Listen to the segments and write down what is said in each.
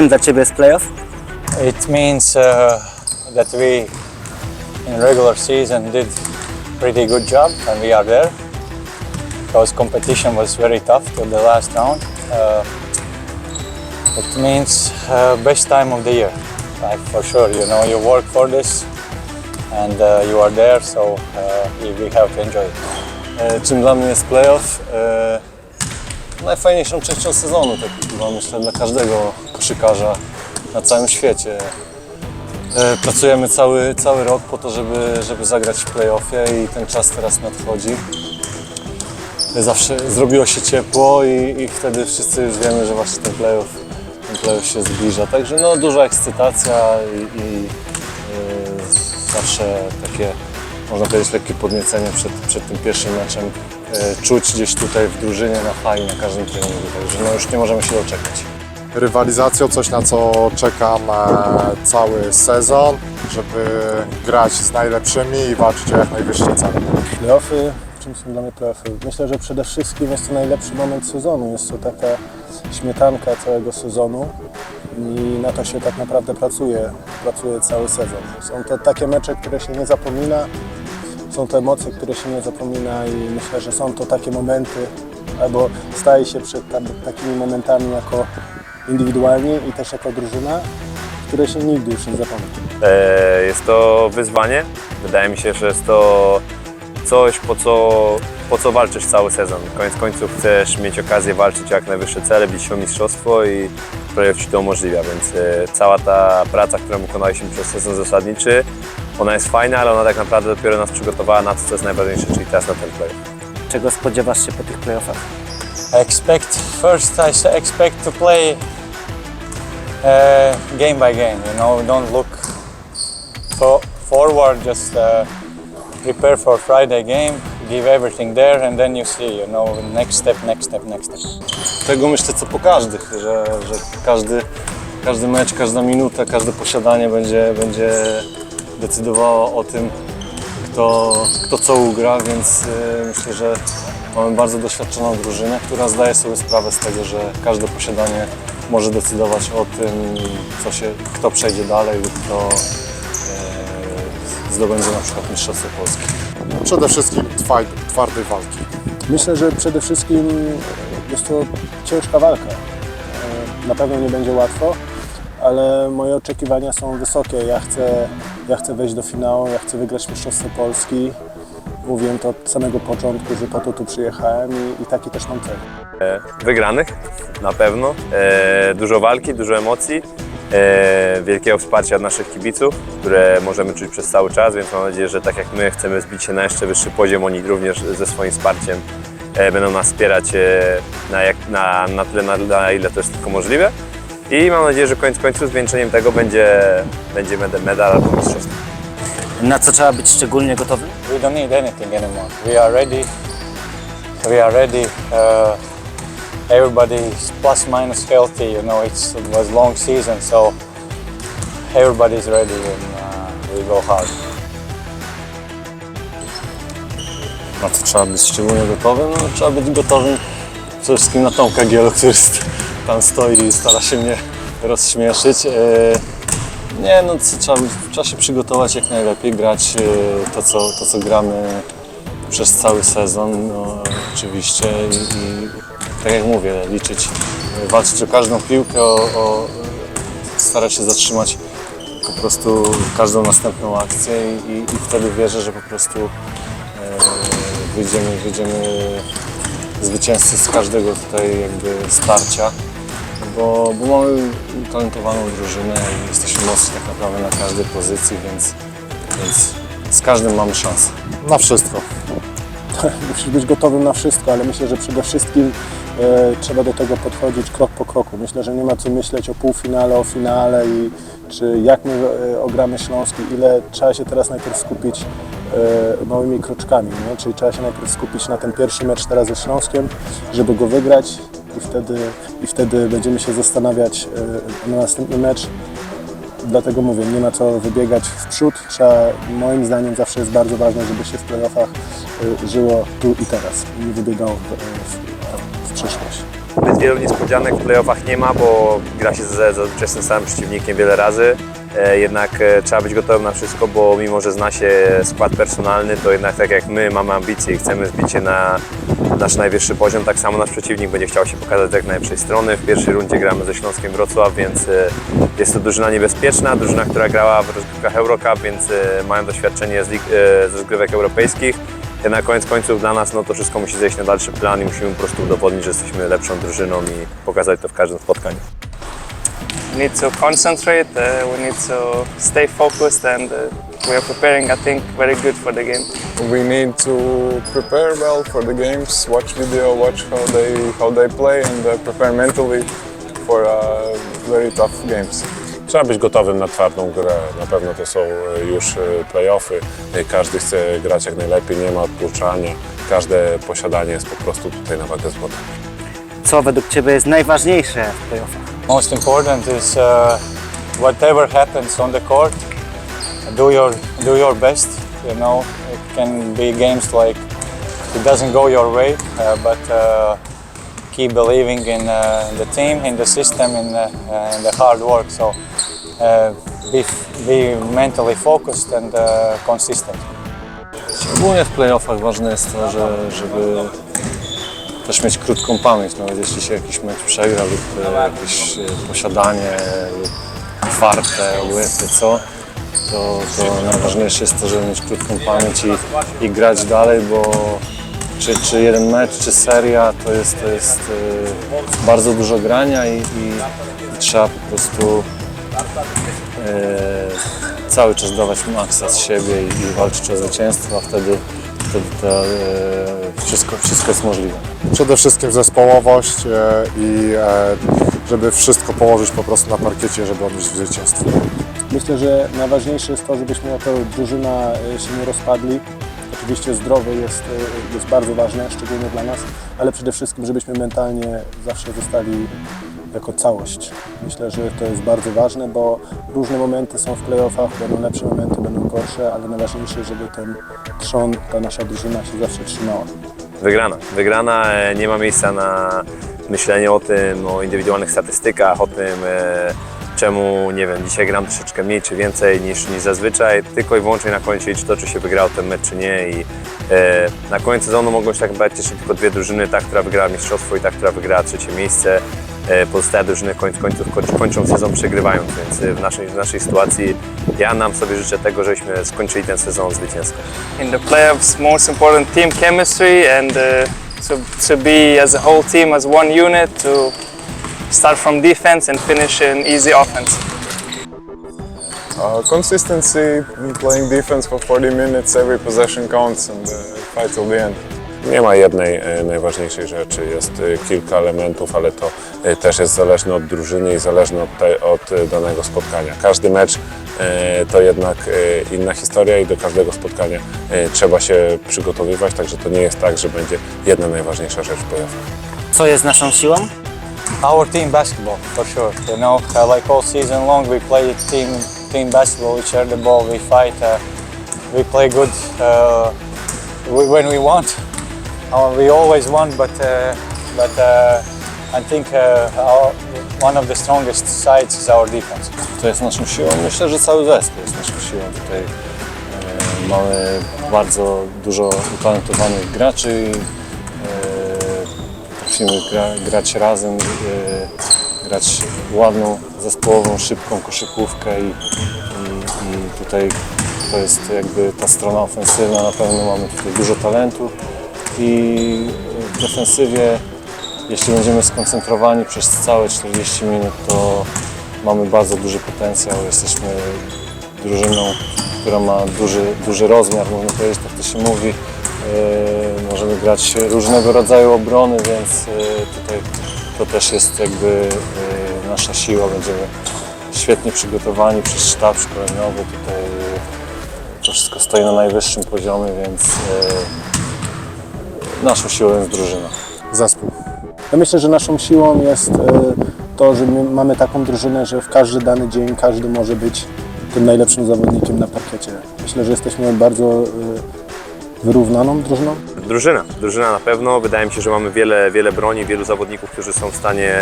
czym dla Ciebie jest playoff? It means uh, that we, in regular season, did pretty good job, and we are there. Because competition was very tough till the last round. Uh, it means uh, best time of the year, like for sure. You know, you work for this, and uh, you are there, so uh, we we have to enjoy it. Czym dla mnie jest playoff? Najfajniejszą częścią sezonu, tak chyba myślę, dla każdego koszykarza na całym świecie. E, Pracujemy cały, cały rok po to, żeby, żeby zagrać w playoffie i ten czas teraz nadchodzi. Zawsze zrobiło się ciepło i, i wtedy wszyscy już wiemy, że właśnie ten playoff, ten playoff się zbliża. Także no, duża ekscytacja i, i e, zawsze takie, można powiedzieć, lekkie podniecenie przed, przed tym pierwszym meczem. E, Czuć gdzieś tutaj w drużynie na fali, na każdym treningu. Także no, już nie możemy się doczekać. rywalizacją, coś na co czekam cały sezon, żeby grać z najlepszymi i walczyć o jak najwyższe cele. Playoffy, czym są dla mnie playoffy? Myślę, że przede wszystkim jest to najlepszy moment sezonu. Jest to taka śmietanka całego sezonu i na to się tak naprawdę pracuje, pracuje cały sezon. Są to takie mecze, które się nie zapomina, są to emocje, które się nie zapomina i myślę, że są to takie momenty, albo staje się przed takimi momentami jako indywidualnie i też jako drużyna, które się nigdy już nie zapomina. E, Jest to wyzwanie. Wydaje mi się, że jest to coś, po co, po co walczysz cały sezon. Koniec końców chcesz mieć okazję walczyć o jak najwyższe cele, bić o mistrzostwo i projekt Ci to umożliwia, więc e, cała ta praca, którą wykonaliśmy przez sezon zasadniczy, ona jest fajna, ale ona tak naprawdę dopiero nas przygotowała na to, co jest najważniejsze, czyli teraz na ten projekt. Czego spodziewasz się po tych playoffach? I expect first I expect to play uh, game by game. You know, don't look for, forward. Just uh, prepare for Friday game, give everything there, and then you see. You know, next step, next step, next step. tego myślę co po każdych, że, że każdy, każdy mecz, każda minuta, każde posiadanie będzie, będzie decydowało o tym, kto, kto co ugra, więc y, myślę, że mamy bardzo doświadczoną drużynę, która zdaje sobie sprawę z tego, że każde posiadanie może decydować o tym, co się, kto przejdzie dalej lub kto zdobędzie na przykład Mistrzostwo Polskie. Przede wszystkim twaj, twardej walki. Myślę, że przede wszystkim jest to ciężka walka. E, Na pewno nie będzie łatwo, ale moje oczekiwania są wysokie. Ja chcę, ja chcę wejść do finału, ja chcę wygrać Mistrzostwo Polski. Mówiłem to od samego początku, że po to tu przyjechałem i, i taki też mam cel. wygranych na pewno. E, dużo walki, dużo emocji, e, wielkiego wsparcia od naszych kibiców, które możemy czuć przez cały czas, więc mam nadzieję, że tak jak my chcemy zbić się na jeszcze wyższy poziom, oni również ze swoim wsparciem e, będą nas wspierać e, na, jak, na, na tyle, na, na ile to jest tylko możliwe. I mam nadzieję, że koniec końców zwieńczeniem tego będzie, będzie meda- medal albo mistrzostwo. Na co trzeba być szczególnie gotowym? We don't need anything anymore. We are ready. We are ready. Uh, everybody's plus minus healthy. You know, it's, it was long season, so everybody's ready and uh, we go hard. Na co trzeba być szczególnie gotowym? No, trzeba być gotowym przede wszystkim na Tomka Gielo, który tam stoi i stara się mnie rozśmieszyć. E, Nie, no trzeba, trzeba się przygotować jak najlepiej, grać e, to, co, to, co gramy przez cały sezon, no, oczywiście i, i tak jak mówię, liczyć, walczyć o każdą piłkę, o, o, starać się zatrzymać po prostu każdą następną akcję i, i, wtedy wierzę, że po prostu e, wyjdziemy, wyjdziemy zwycięzcy z każdego tutaj jakby starcia, bo, bo mamy utalentowaną drużynę i jesteśmy mocni tak naprawdę na każdej pozycji, więc, więc z każdym mamy szansę. Na wszystko. Musisz być gotowym na wszystko, ale myślę, że przede wszystkim e, trzeba do tego podchodzić krok po kroku. Myślę, że nie ma co myśleć o półfinale, o finale i czy jak my e, ogramy Śląski, ile trzeba się teraz najpierw skupić e, małymi kroczkami, nie? czyli trzeba się najpierw skupić na ten pierwszy mecz teraz ze Śląskiem, żeby go wygrać i wtedy, i wtedy będziemy się zastanawiać na następny mecz. Dlatego mówię, nie ma co wybiegać w przód. Trzeba, moim zdaniem zawsze jest bardzo ważne, żeby się w playoffach y, żyło tu i teraz. i Nie wybiegało w, w, w przyszłość. zbyt wielu niespodzianek w playoffach nie ma, bo gra się ze- zazwyczaj z tym samym przeciwnikiem wiele razy. E, Jednak e, trzeba być gotowym na wszystko, bo mimo, że zna się skład personalny, to jednak tak jak my mamy ambicje i chcemy zbić się na nasz najwyższy poziom, tak samo nasz przeciwnik będzie chciał się pokazać z jak najlepszej strony. W pierwszej rundzie gramy ze Śląskiem Wrocław, więc e, jest to drużyna niebezpieczna, drużyna, która grała w rozgrywkach Eurocup, więc mają doświadczenie z, lig, z rozgrywek europejskich. Jednak koniec końców dla nas no, to wszystko musi zejść na dalszy plan i musimy po prostu udowodnić, że jesteśmy lepszą drużyną i pokazać to w każdym spotkaniu. We need to concentrate, uh, we need to stay focused, and uh, we are preparing, I think, very good for the game. we need to prepare well for the games, watch video, watch how they how they play, and uh, prepare mentally for uh, very tough games. Trzeba być gotowym na twardą grę. Na pewno to są e, już e, playoffy. E, Każdy chce grać jak najlepiej, nie ma odpuszczania. Każde posiadanie jest po prostu tutaj na wagę złota. Co według Ciebie jest najważniejsze w playoffach? Most important is uh, whatever happens on the court, do your do your best. You know, it can be games like it doesn't go your way, uh, but uh, keep believing in uh, the team, in the system, in the, uh, in the hard work. So uh, be be mentally focused and uh, consistent. Ogólnie w playoffach ważne jest to, że, żeby też mieć krótką pamięć, nawet jeśli się jakiś mecz przegra lub e, jakieś e, posiadanie lub czwarte, obojętnie co, to, to najważniejsze jest to, żeby mieć krótką pamięć i, i grać dalej, bo czy, czy jeden mecz, czy seria, to jest, to jest e, bardzo dużo grania i, i, i trzeba po prostu e, cały czas dawać maksa z siebie i, i walczyć o zwycięstwo, a wtedy, wtedy to, e, wszystko, wszystko jest możliwe. Przede wszystkim zespołowość e, i e, żeby wszystko położyć po prostu na parkiecie, żeby odnieść zwycięstwo. Myślę, że najważniejsze jest to, żebyśmy jako drużyna się nie rozpadli. Oczywiście zdrowie jest, jest bardzo ważne, szczególnie dla nas, ale przede wszystkim, żebyśmy mentalnie zawsze zostali jako całość. Myślę, że to jest bardzo ważne, bo różne momenty są w playoffach, będą lepsze momenty, będą gorsze, ale najważniejsze, żeby ten trzon, ta nasza drużyna się zawsze trzymała. Wygrana. Wygrana, e, nie ma miejsca na myślenie o tym, o indywidualnych statystykach, o tym, e, czemu, nie wiem, dzisiaj gram troszeczkę mniej czy więcej niż, niż zazwyczaj, tylko i wyłącznie na końcu liczy to, czy się wygrało ten mecz, czy nie i e, na koniec sezonu mogą się tak naprawdę cieszyć tylko dwie drużyny, ta, która wygrała mistrzostwo i ta, która wygrała trzecie miejsce. E, Pozostałe drużyny koniec końców końc- kończą sezon przegrywając, więc w naszej, w naszej sytuacji ja nam sobie życzę tego, żebyśmy skończyli ten sezon zwycięsko. In the playoffs, most important team chemistry, and uh, to, to be as a whole team, as one unit, to start from defense and finish in easy offense. Uh, consistency, playing defense for 40 minutes, every possession counts, and uh, fight till the end. Nie ma jednej e, najważniejszej rzeczy, jest e, kilka elementów, ale to e, też jest zależne od drużyny i zależne od, te, od danego spotkania. Każdy mecz e, to jednak e, inna historia i do każdego spotkania e, trzeba się przygotowywać, także to nie jest tak, że będzie jedna najważniejsza rzecz w playoffach. Co jest naszą siłą? Our team basketball, for sure. You know, uh, like all season long, we play team team basketball. We share the ball, we fight, uh, we play good uh, when we want. We always want, but but I think our, one of the strongest sides is our defense. To jest naszą siłą? Myślę, że cały zespół jest naszą siłą. Tutaj mamy bardzo dużo utalentowanych graczy potrafimy gra, grać razem, e, grać ładną, zespołową, szybką koszykówkę i, i, i tutaj to jest jakby ta strona ofensywna. Na pewno mamy tutaj dużo talentu i w defensywie jeśli będziemy skoncentrowani przez całe 40 minut, to mamy bardzo duży potencjał. Jesteśmy drużyną, która ma duży, duży rozmiar, można powiedzieć, tak to się mówi. Yy, możemy grać różnego rodzaju obrony, więc yy, tutaj to też jest jakby yy, nasza siła. Będziemy świetnie przygotowani przez sztab szkoleniowy. Tutaj to wszystko stoi na najwyższym poziomie, więc naszą siłą jest drużyna. Zespół. Ja myślę, że naszą siłą jest to, że my mamy taką drużynę, że w każdy dany dzień każdy może być tym najlepszym zawodnikiem na parkiecie. Myślę, że jesteśmy bardzo wyrównaną drużyną? Drużyna, drużyna na pewno. Wydaje mi się, że mamy wiele, wiele broni, wielu zawodników, którzy są w stanie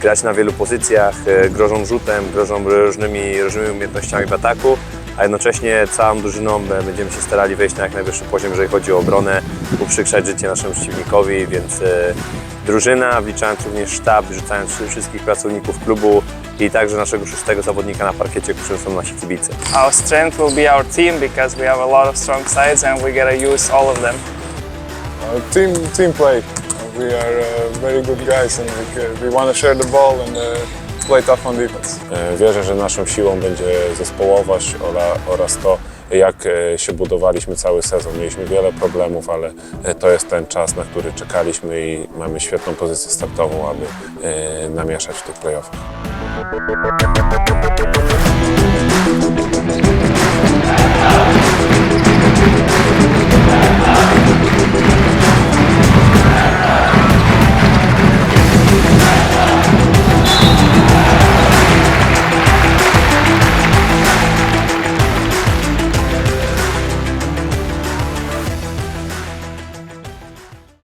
grać na wielu pozycjach, e, grożą rzutem, grożą różnymi, różnymi umiejętnościami w ataku, a jednocześnie całą drużyną e, będziemy się starali wejść na jak najwyższy poziom, jeżeli chodzi o obronę, uprzykrzać życie naszemu przeciwnikowi, więc e, drużyna, wliczając również sztab, wrzucając wszystkich pracowników klubu i także naszego szóstego zawodnika na parkiecie, którym są nasi kibice. Our strength will be our team because we have a lot of strong sides and we gotta use all of them. Uh, team team play. We are uh, very good guys and we, ca- we want to share the ball and uh, play tough on defense. E, Wierzę, że naszą siłą będzie zespołowość ora- oraz to, jak e, się budowaliśmy cały sezon. Mieliśmy wiele problemów, ale e, to jest ten czas, na który czekaliśmy i mamy świetną pozycję startową, aby e, namieszać w tych playoffach.